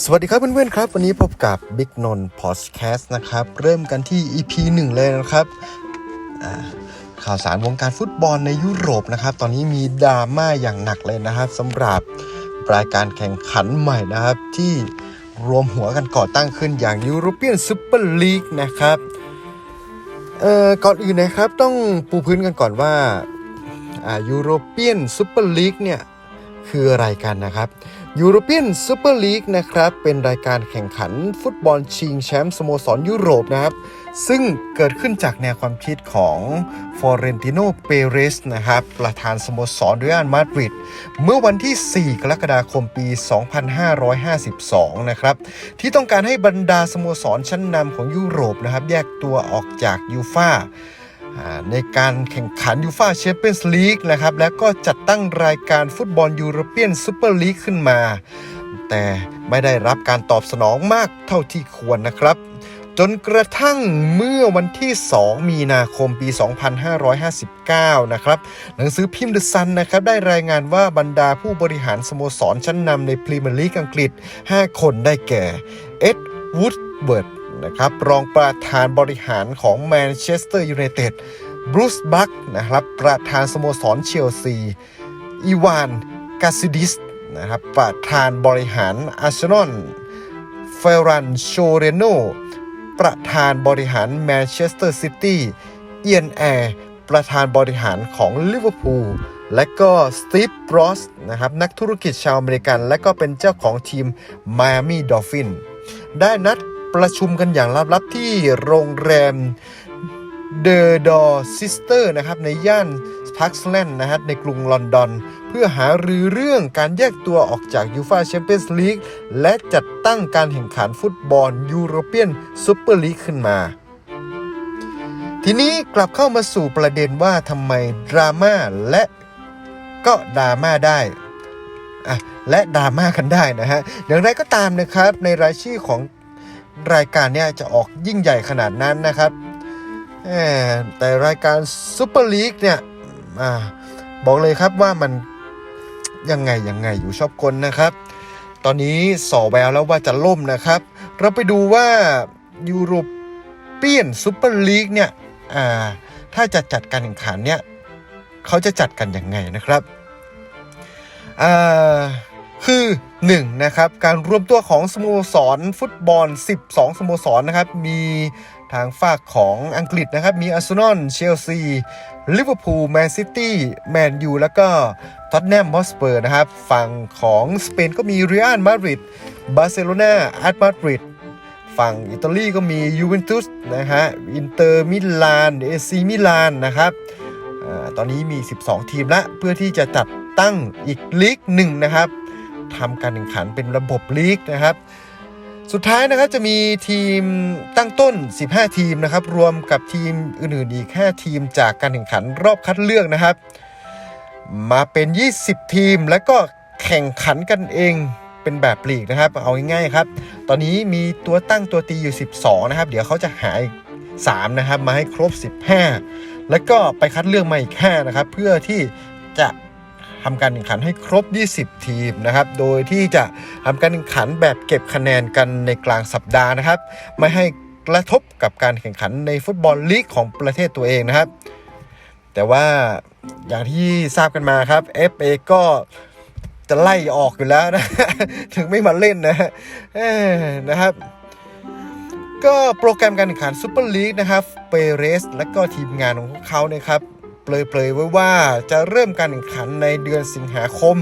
สวัสดีครับเพื่อนๆครับ วันนี้พบกับ Big n o n Podcast นะครับ เริ่มกันที่ EP 1 เลยนะครับข่าวสารวงการฟุตบอลในยุโรปนะครับ ตอนนี้มีดราม่าอย่างหนักเลยนะครับสำหรับรายการแข่งขันใหม่นะครับ ที่รวมหัวกันก่อตั้งขึ้นอย่าง European Super League นะครับเอ่อก่อนอื่นนะครับต้องปูพื้นกันก่อนว่าอ่า European Super League เนี่ยคืออะไรกันนะครับ European Super League นะครับ เป็นรายการแข่งขันฟุตบอลชิงแชมป์สโมสรยุโรปนะครับ ซึ่งเกิดขึ้นจากแนวความคิดของฟอเรนติโน เปเรสนะครับ ประธานสโมสรเรอัลมาดริด เมื่อวันที่ 4 กรกฎาคมปี 2552 นะครับ ที่ต้องการให้บรรดาสโมสรชั้นนำของยุโรปนะครับ แยกตัวออกจากยูฟ่า ในการแข่งขันยูฟาแชมเปี้ยนส์ลีกนะครับแล้วก็จัดตั้งรายการฟุตบอลยูโรเปียนซูเปอร์ลีกขึ้นมา แต่ไม่ได้รับการตอบสนองมากเท่าที่ควรนะครับ จนกระทั่งเมื่อวันที่ 2 มีนาคมปี 2559 นะครับ หนังสือพิมพ์เดอะซันนะครับได้รายงานว่าบรรดาผู้บริหารสโมสรชั้นนำในพรีเมียร์ลีกอังกฤษ 5 คนได้แก่ เอ็ดวูดเบิร์ด นะครับ รองประธานบริหารของแมนเชสเตอร์ยูไนเต็ดบรูซบัคนะครับ ประธานสโมสรเชลซี อีวานกาซิดิสนะครับ ประธานบริหารอาร์เซนอลเฟรันโชเรโน ประธานบริหารแมนเชสเตอร์ซิตี้ เอียนแอร์ประธานบริหารของลิเวอร์พูลและก็สตีฟบรอสนะครับนักธุรกิจชาวอเมริกัน และก็เป็นเจ้าของทีม Miami Dolphin ได้นัด ประชุมกันอย่างลับๆที่โรงแรม The Door Sister นะครับในย่านพักสแลนด์นะครับในกรุงลอนดอน เพื่อหารือเรื่องการแยกตัวออกจากยูฟาแชมเปี้ยนส์ลีกและจัดตั้งการแข่งขันฟุตบอลยูโรเปียนซูเปอร์ลีกขึ้นมา ทีนี้กลับเข้ามาสู่ประเด็นว่าทำไมดราม่าและก็ดราม่าได้และดราม่ากันได้นะฮะอย่างไรก็ตามนะครับในรายชื่อของ รายการเนี่ยจะออกยิ่งใหญ่ขนาดนั้นนะครับแต่รายการซูเปอร์ลีกเนี่ยอบอกเลยครับว่ามันยังไงยังไงอยู่ชอบกลนะครับ ตอนนี้สอแววแล้วว่าจะล่มนะครับ เราไปดูว่ายูโรเปียนซูเปอร์ลีกเนี่ยถ้าจะจัดการแข่งขันเนี่ยเขาจะจัดกันยังไงนะครับอ่า 1 นะครับการรวมตัวของสโมสรฟุตบอล 12 สโมสรนะครับมีทางฝากของอังกฤษนะครับมีอาร์เซนอลเชลซีลิเวอร์พูลแมนซิตี้แมนยูแล้วก็ท็อตแนมฮอสเปอร์นะครับฝั่งของสเปนก็มีเรอัลมาดริดบาร์เซโลนาอาร์มาดริดฝั่งอิตาลีก็มียูเวนตุสนะฮะอินเตอร์มิลานเอซีมิลานนะครับอตอนนี้มี 12 ทีมละเพื่อที่จะจัดตั้งอีกลีกหนึ่งนะครับ ทำการแข่งขันเป็นระบบลีกนะครับ สุดท้ายนะครับจะมีทีมตั้งต้น 15 ทีมนะครับ รวมกับทีมอื่นๆอีก5ทีมจากการแข่งขันรอบคัดเลือกนะครับ มาเป็น 20 ทีมแล้วก็แข่งขันกันเองเป็นแบบลีกนะครับ เอาง่ายๆครับ ตอนนี้มีตัวตั้งตัวตีอยู่ 12 นะครับ เดี๋ยวเขาจะหาอีก3นะครับ มาให้ครบ 15 แล้วก็ไปคัดเลือกมาอีก5นะครับ เพื่อที่จะ ทำการแข่งขันให้ครบ 20 ทีมนะครับ โดยที่จะทำการแข่งขันแบบเก็บคะแนนกันในกลางสัปดาห์นะครับ ไม่ให้กระทบกับการแข่งขันในฟุตบอลลีกของประเทศตัวเองนะครับ แต่ว่าอย่างที่ทราบกันมาครับ FA ก็จะไล่ออกอยู่แล้วนะ ถึงไม่มาเล่นนะนะครับก็โปรแกรมการแข่งขันซูเปอร์ลีกนะครับ เปเรส และก็ทีมงานของพวกเขานะครับ เปลยๆไว้ว่าจะเริ่มการแข่งขันในเดือนสิงหาคม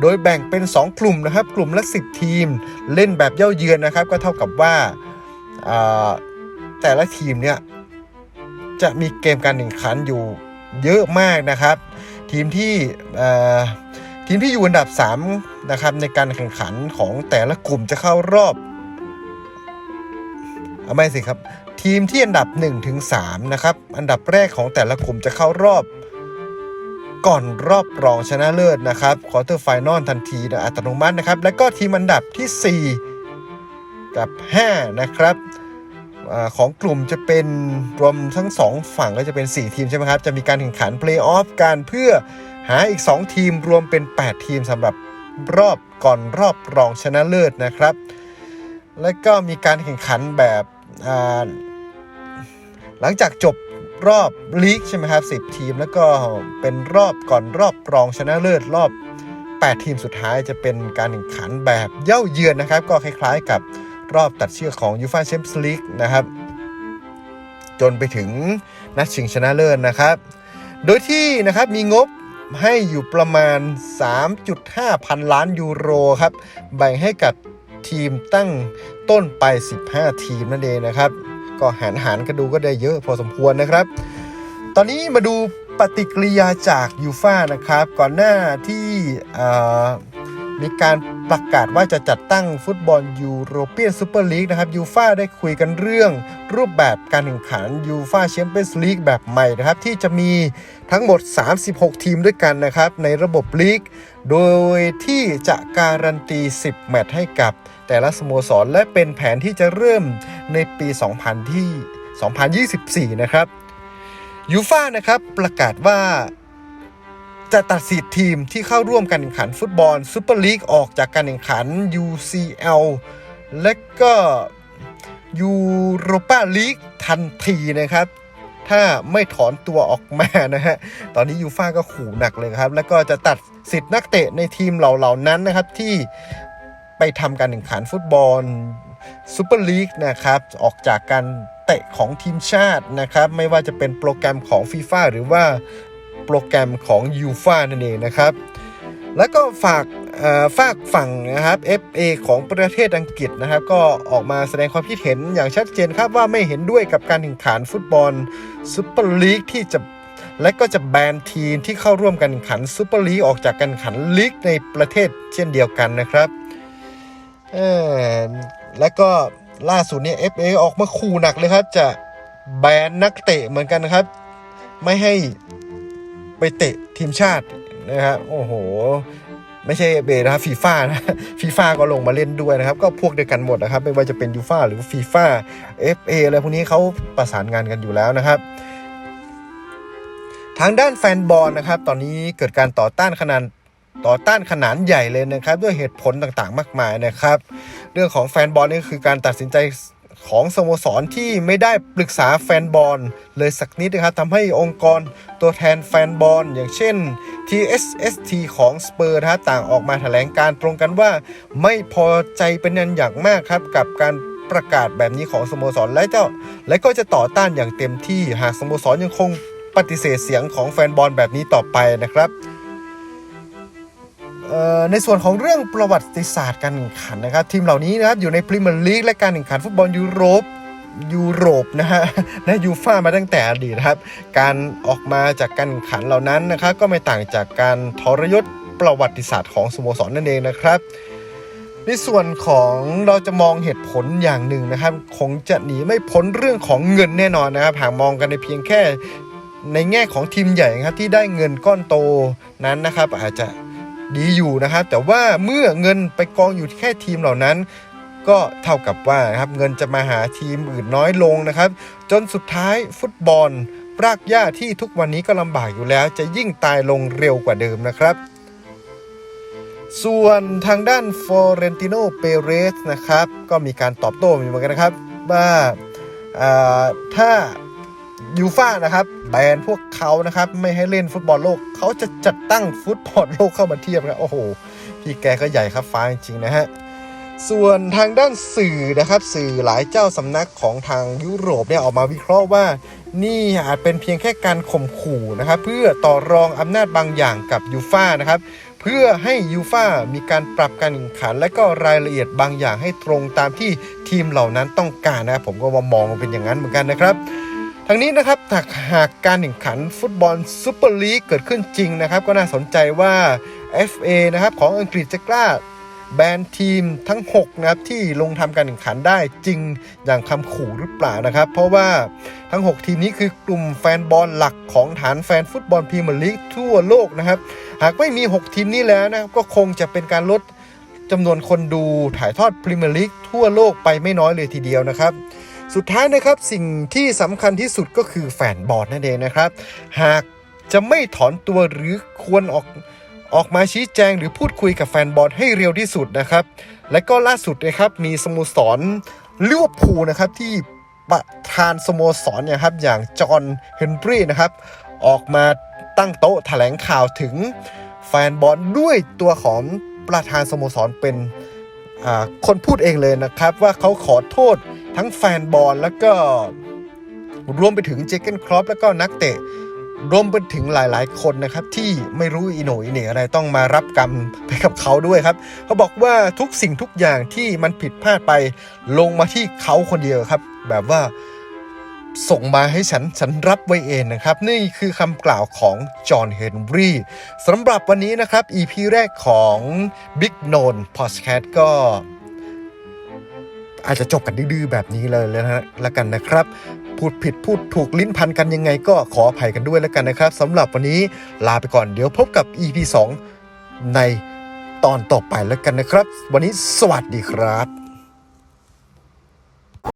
โดยแบ่งเป็น 2 กลุ่มนะครับ กลุ่มละ 10 ทีม เล่นแบบเย่าเยือนนะครับ ก็เท่ากับว่าแต่ละทีมเนี่ยจะมีเกมการแข่งขันอยู่เยอะมากนะครับ ทีมที่ทีมที่อยู่อันดับ3นะครับในการแข่งขันของแต่ละกลุ่มจะเข้ารอบอไม่สิครับ ทีมที่อันดับ1ถึง3นะครับอันดับแรกของแต่ละกลุ่มจะเข้ารอบ ก่อนรอบรองชนะเลิศนะครับควอเตอร์ไฟนอลทันทีโดยอัตโนมัตินะครับ และก็ทีมอันดับทีสี่4 กับ 5 นะครับอของกลุ่มจะเป็นรวมทั้ง 2 ฝั่งก็จะเป็น 4 ทีมใช่ไหมครับ จะมีการแข่งขันเพลย์ออฟกันเพื่อหาอีก 2 ทีมรวมเป็น 8 ทีมสำหรับรอบก่อนรอบรองชนะเลิศนะครับ แล้วก็มีการแข่งขันแบบ หลังจากจบรอบลีกใช่ไหมครับ 10 ทีมแล้วก็เป็นรอบก่อนรอบรองชนะเลิศรอบ 8 ทีมสุดท้ายจะเป็นการแข่งขันแบบเย่าเยือนนะครับ ก็คล้ายๆกับรอบตัดเชือกของยูฟาแชมเปี้ยนส์ลีกนะครับ จนไปถึงนัดชิงชนะเลิศนะครับ โดยที่นะครับมีงบให้อยู่ประมาณ 3.5 พันล้านยูโรครับ แบ่งให้กับทีมตั้งต้นไป 15 ทีมนั่นเองนะครับ ก็หารหารกันดูก็ได้เยอะพอสมควรนะครับ ตอนนี้มาดูปฏิกิริยาจากยูฟ่านะครับ ก่อนหน้าที่ มีการประกาศว่าจะจัดตั้งฟุตบอลยูโรเปียนซูเปอร์ลีกนะครับยูฟ่าได้คุยกันเรื่องรูปแบบการแข่งขันยูฟ่าแชมเปี้ยนส์ลีกแบบใหม่นะครับ ที่จะมีทั้งหมด 36 ทีมด้วยกันนะครับ ในระบบลีก โดยที่จะการันตี 10 แมตช์ให้กับ แต่ละสโมสรและเป็นแผนที่จะเริ่มในปี 2000 ที่ 2024 นะครับยูฟ่านะครับประกาศว่า จะตัดสิทธิ์ทีมที่เข้าร่วมการแข่งขันฟุตบอลซูเปอร์ลีกออกจากการแข่งขัน UCL และก็ยูโรปาลีกทันทีนะครับ ถ้าไม่ถอนตัวออกมานะฮะ ตอนนี้ยูฟ่าก็ขู่หนักเลยครับ แล้วก็จะตัดสิทธิ์นักเตะในทีมเหล่านั้นนะครับที่ไปทำการแข่งขันฟุตบอลซูเปอร์ลีกนะครับ ออกจากการเตะของทีมชาตินะครับ ไม่ว่าจะเป็นโปรแกรมของฟีฟ่าหรือว่า โปรแกรมของยูฟ่านั่นเองนะครับ แล้วก็ฝากฝากฝั่งนะครับ FA ของประเทศอังกฤษนะครับ ก็ออกมาแสดงความคิดเห็นอย่างชัดเจนครับว่าไม่เห็นด้วยกับการแข่งขันฟุตบอลซูเปอร์ลีกที่จะและก็จะแบนทีมที่เข้าร่วมการแข่งขันซูเปอร์ลีกออกจากการแข่งขันลีกในประเทศเช่นเดียวกันนะครับและก็ล่าสุดเนี่ย FA ออกมาขู่หนักเลยครับ จะแบนนักเตะเหมือนกันนะครับ ไม่ให้ ไปเตะทีมชาตินะครับโอ้โห ไม่ใช่เบนะครับฟีฟ่านะฟีฟ่าก็ลงมาเล่นด้วยนะครับ ก็พวกเดียวกันหมดนะครับ ไม่ว่าจะเป็นยูฟ่าหรือฟีฟ่า FA อะไรพวกนี้เขาประสานงานกันอยู่แล้วนะครับทางด้านแฟนบอลนะครับ ตอนนี้เกิดการต่อต้านขนาดต่อต้านขนาดใหญ่เลยนะครับ ด้วยเหตุผลต่างๆ มากมายนะครับ เรื่องของแฟนบอลนี่คือการตัดสินใจ ของสโมสรที่ไม่ได้ปรึกษาแฟนบอลเลยสักนิดนะครับทำให้องค์กรตัวแทนแฟนบอลอย่างเช่น TSST ของสเปอร์นะต่างออกมาแถลงการตรงกันว่า ไม่พอใจเป็นนันอย่างมากครับกับการประกาศแบบนี้ของสโมสรและเจ้าและก็จะต่อต้านอย่างเต็มที่หากสโมสรยังคงปฏิเสธเสียงของแฟนบอลแบบนี้ต่อไปนะครับ ในส่วนของเรื่องประวัติศาสตร์การแข่งขันนะครับ ทีมเหล่านี้นะครับอยู่ในพรีเมียร์ลีกและการแข่งขันฟุตบอลยุโรปยุโรปนะฮะและยูฟ่ามาตั้งแต่อดีตนะครับ การออกมาจากการแข่งขันเหล่านั้นนะครับก็ไม่ต่างจากการทรยศประวัติศาสตร์ของสโมสรนั่นเองนะครับในส่วนของเราจะมองเหตุผลอย่างหนึ่งนะครับ คงจะหนีไม่พ้นเรื่องของเงินแน่นอนนะครับหากมองกันในเพียงแค่ในแง่ของทีมใหญ่ครับที่ได้เงินก้อนโตนั้นนะครับ อาจจะ ดีอยู่นะครับ แต่ว่าเมื่อเงินไปกองอยู่แค่ทีมเหล่านั้น ก็เท่ากับว่านะครับเงินจะมาหาทีมอื่นน้อยลงนะครับ จนสุดท้ายฟุตบอลรากหญ้าที่ทุกวันนี้ก็ลำบากอยู่แล้ว จะยิ่งตายลงเร็วกว่าเดิมนะครับ ส่วนทางด้านฟอเรนติโนเปเรสนะครับ ก็มีการตอบโต้เหมือนกันนะครับ ว่าาถ้ายูฟ่านะครับ บนพวกเขานะครับ ไม่ให้เล่นฟุตบอลโลก เขาจะจัดตั้งฟุตบอลโลกเข้ามาเทียบนะโอ้โห พี่แกก็ใหญ่ครับฟ้าจริงๆนะฮะส่วนทางด้านสื่อนะครับ สื่อหลายเจ้าสำนักของทางยุโรปเนี่ยออกมาวิเคราะห์ว่า นี่อาจเป็นเพียงแค่การข่มขู่นะครับ เพื่อต่อรองอำนาจบางอย่างกับยูฟ่านะครับ เพื่อให้ยูฟ่ามีการปรับการแข่งขัน และก็รายละเอียดบางอย่างให้ตรงตามที่ทีมเหล่านั้นต้องการนะครับผมก็มองเป็นอย่างนั้นเหมือนกันนะครับ ทั้งนี้นะครับหากหากการแข่งขันฟุตบอลซูเปอร์ลีกเกิดขึ้นจริงนะครับ ก็น่าสนใจว่า FA นะครับของอังกฤษจะกล้าแบนทีมทั้ง 6 นะครับ ที่ลงทำการแข่งขันได้จริงอย่างคำขู่หรือเปล่านะครับ เพราะว่าทั้ง 6 ทีมนี้คือกลุ่มแฟนบอลหลักของฐานแฟนฟุตบอลพรีเมียร์ลีกทั่วโลกนะครับ หากไม่มี 6 ทีมนี้แล้วนะครับ ก็คงจะเป็นการลดจำนวนคนดูถ่ายทอดพรีเมียร์ลีกทั่วโลกไปไม่น้อยเลยทีเดียวนะครับ สุดท้ายนะครับสิ่งที่สำคัญที่สุดก็คือแฟนบอลนั่นเองนะครับ หากจะไม่ถอนตัวหรือควรออกออกมาชี้แจงหรือพูดคุยกับแฟนบอลให้เร็วที่สุดนะครับ และก็ล่าสุดนะครับมีสโมสรลิเวอร์พูลนะครับที่ประธานสโมสรเนี่ยครับอย่างจอห์นเฮนรี่นะครับออกมาตั้งโต๊ะแถลงข่าวถึงแฟนบอลด้วยตัวของประธานสโมสรเป็นคนพูดเองเลยนะครับ ว่าเขาขอโทษ ทั้งแฟนบอลแล้วก็รวมไปถึงเจเกนครอปแล้วก็นักเตะรวมไปถึงหลายๆ คนนะครับ ที่ไม่รู้อีโหนอีเหน่อะไรต้องมารับกรรมไปกับเขาด้วยครับ เขาบอกว่าทุกสิ่งทุกอย่างที่มันผิดพลาดไปลงมาที่เขาคนเดียวครับ แบบว่าส่งมาให้ฉัน ฉันรับไว้เองนะครับ นี่คือคำกล่าวของจอห์นเฮนรี่สำหรับวันนี้นะครับ EP แรกของ Big n o n Podcast ก็ อาจจะจบกันดื้อแบบนี้เลยแล้วนะละกันนะครับ พูดผิดพูดถูกลิ้นพันกันยังไงก็ขออภัยกันด้วยแล้วกันนะครับสำหรับวันนี้ลาไปก่อนเดี๋ยวพบกับ EP 2 ในตอนต่อไปแล้วกันนะครับ วันนี้สวัสดีครับ